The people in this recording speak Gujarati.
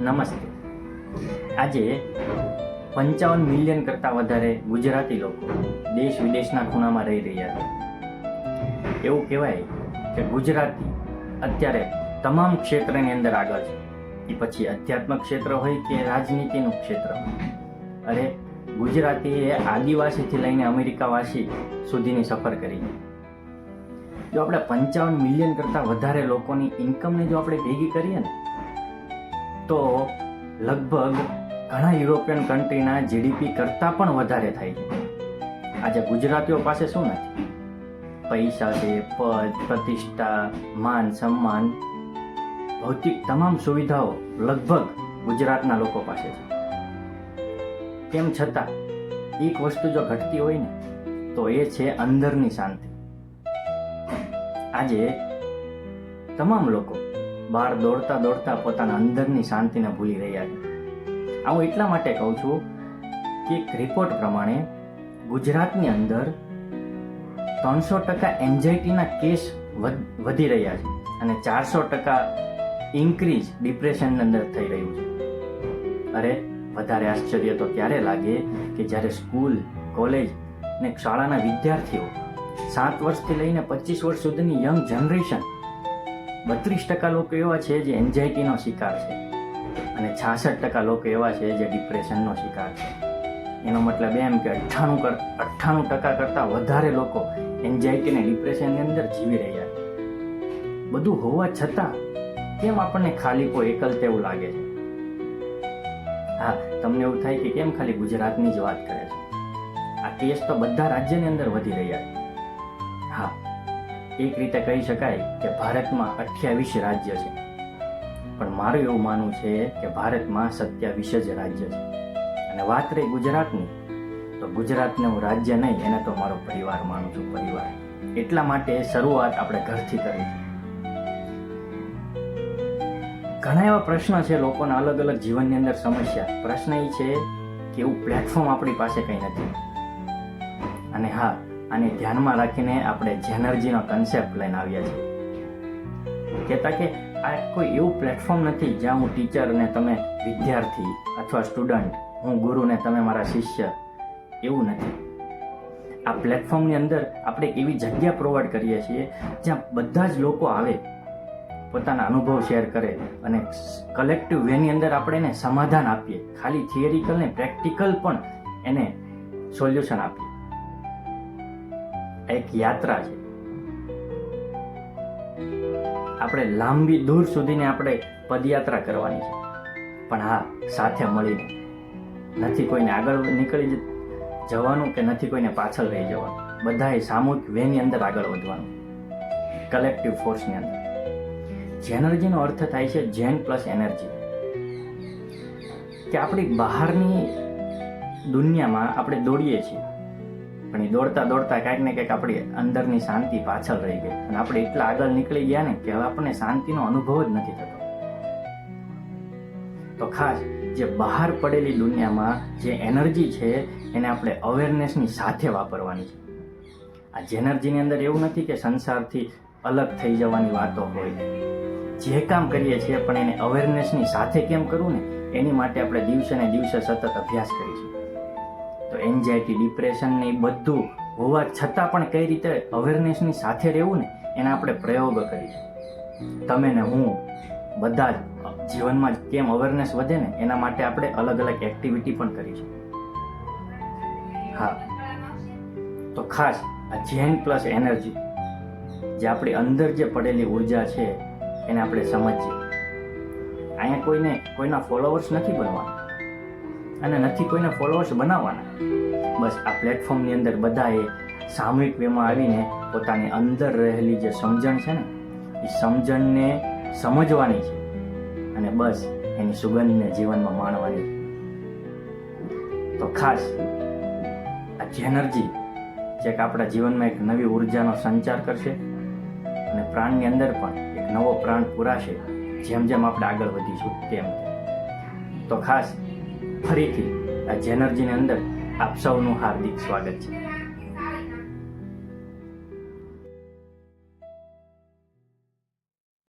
નમસ્તે. આજે પંચાવન મિલિયન કરતાં વધારે ગુજરાતી લોકો દેશ વિદેશના ખૂણામાં રહી રહ્યા છે. એવું કહેવાય કે ગુજરાતી અત્યારે તમામ ક્ષેત્રની અંદર આગળ છે. એ પછી અધ્યાત્મક ક્ષેત્ર હોય કે રાજનીતિનું ક્ષેત્ર અરે ગુજરાતી એ આદિવાસીથી લઈને અમેરિકાવાસી સુધીની સફર કરી જો આપણે પંચાવન મિલિયન કરતાં વધારે લોકોની ઇન્કમને જો આપણે ભેગી કરીએ ને તો લગભગ ઘણા યુરોપિયન કન્ટ્રીના જીડીપી કરતાં પણ વધારે થાય છે. આજે ગુજરાતીઓ પાસે શું નથી? પૈસા છે પદ, પ્રતિષ્ઠા, માન, સન્માન, ભૌતિક તમામ સુવિધાઓ લગભગ ગુજરાતના લોકો પાસે છે. તેમ છતાં, એક વસ્તુ જો ઘટતી હોય ને, તો એ છે અંદરની શાંતિ. આજે તમામ લોકો બહાર દોડતા દોડતા પોતાના અંદરની શાંતિને ભૂલી રહ્યા છે. આ હું એટલા માટે કહું છું કે એક રિપોર્ટ પ્રમાણે ગુજરાતની અંદર ત્રણસો ટકા એન્ઝાઇટીના કેસ વધ- રહ્યા છે અને ચારસો ટકા ઇન્ક્રીઝ ડિપ્રેશનની અંદર થઈ રહ્યું છે. અરે, વધારે આશ્ચર્ય તો ત્યારે લાગે કે જ્યારે સ્કૂલ, કોલેજ ને શાળાના વિદ્યાર્થીઓ સાત વર્ષથી લઈને પચીસ વર્ષ સુધીની યંગ જનરેશન બત્રીસ ટકા લોકો એવા છે જે એન્ઝાઇટીનો શિકાર છે અને છાસઠ ટકા લોકો એવા છે જે ડિપ્રેશનનો શિકાર છે. એનો મતલબ એમ કે અઠ્ઠાણું કર અઠ્ઠાણું ટકા કરતાં વધારે લોકો એન્ઝાઇટી અને ડિપ્રેશનની અંદર જીવી રહ્યા છે. બધું હોવા છતાં કેમ આપણને ખાલી કોઈ એકલતા એવું લાગે છે? હા, તમને એવું થાય કે કેમ ખાલી ગુજરાતની જ વાત કરે છે? આ કેસ તો બધા રાજ્યની અંદર વધી રહ્યા છે. એક રીતે કહી શકાય કે ભારતમાં અઠ્યાવીસ રાજ્ય છે. પણ મારું એવું માનવું છે કે ભારતમાં સત્યાવીસ જ રાજ્ય છે. અને વાત રહી ગુજરાતની, તો ગુજરાતને હું રાજ્ય નહીં, એને તો મારો પરિવાર માનું છું, પરિવાર. એટલા માટે શરૂઆત આપણે ઘરથી કરવી છે. ઘણા એવા પ્રશ્ન છે લોકોના અલગ અલગ જીવનની અંદર સમસ્યા. પ્રશ્ન એ છે કે એવું પ્લેટફોર્મ આપણી પાસે કંઈ નથી. અને હા આને ધ્યાનમાં રાખીને આપણે જેનર્જીનો કન્સેપ્ટ લઈને આવ્યા છીએ. કહેતા કે આ કોઈ એવું પ્લેટફોર્મ નથી જ્યાં હું ટીચર અને તમે વિદ્યાર્થી અથવા સ્ટુડન્ટ હું ગુરુ ને તમે મારા શિષ્ય, એવું નથી. આ પ્લેટફોર્મની અંદર આપણે એવી જગ્યા પ્રોવાઈડ કરીએ છીએ જ્યાં બધા જ લોકો આવે, પોતાના અનુભવ શેર કરે અને કલેક્ટિવ વેની અંદર આપણે એને સમાધાન આપીએ. ખાલી થિયરિકલ ને પ્રેક્ટિકલ પણ એને સોલ્યુશન આપીએ. એક યાત્રા છે. આપણે લાંબી દૂર સુધીની આપણે પદયાત્રા કરવાની છે. પણ હા, સાથે મળીને. નથી કોઈને આગળ નીકળી જવાનું કે નથી કોઈને પાછળ રહી જવાનું. બધાએ સામૂહિક વેની અંદર આગળ વધવાનું. કલેક્ટિવ ફોર્સની અંદર. જેનર્જીનો અર્થ થાય છે જેન પ્લસ એનર્જી કે આપણી બહારની દુનિયામાં આપણે દોડીએ છીએ. પણ એ દોડતા દોડતા કાંઈક ને કાંઈક આપણી અંદરની શાંતિ પાછળ રહી ગઈ. અને આપણે એટલા આગળ નીકળી ગયા ને કે હવે આપણને શાંતિનો અનુભવ જ નથી થતો. તો ખાસ જે બહાર પડેલી દુનિયામાં જે એનર્જી છે, એને આપણે અવેરનેસની સાથે વાપરવાની છે. આ જેનર્જીની અંદર એવું નથી કે સંસારથી અલગ થઈ જવાની વાતો હોય. જે કામ કરીએ છીએ પણ એને અવેરનેસની સાથે કેમ કરવું ને? એની માટે આપણે દિવસે ને દિવસે સતત અભ્યાસ કરીશું એન્ઝાયટી ડિપ્રેશન ને એ બધું હોવા છતાં પણ કઈ રીતે અવેરનેસની સાથે રહેવું ને, એના આપણે પ્રયોગો કરીશું. તમે ને હું બધા જ જીવનમાં કેમ અવેરનેસ વધે ને, એના માટે આપણે અલગ અલગ એક્ટિવિટી પણ કરીશું. હા. તો ખાસ આ જેન પ્લસ એનર્જી જે આપણી અંદર જે પડેલી ઊર્જા છે, એને આપણે સમજીએ. અહીંયા કોઈને, કોઈના ફોલોવર્સ નથી બનવાના. અને નથી કોઈને ફોલોઅર્સ બનાવવાના. બસ આ પ્લેટફોર્મની અંદર બધાએ સામૂહિક વેમાં આવીને પોતાની અંદર રહેલી જે સમજણ છે ને, એ સમજણને સમજવાની છે. અને બસ એની સુગંધને જીવનમાં માણવાની. તો ખાસ આ જેનર્જી જે આપણા જીવનમાં એક નવી ઉર્જાનો સંચાર કરશે અને પ્રાણની અંદર પણ એક નવો પ્રાણ પુરાશે, જેમ જેમ આપણે આગળ વધીશું તેમ. તો ખાસ ફરીથી આ જેનર્જીની અંદર આપ સૌનું હાર્દિક સ્વાગત છે.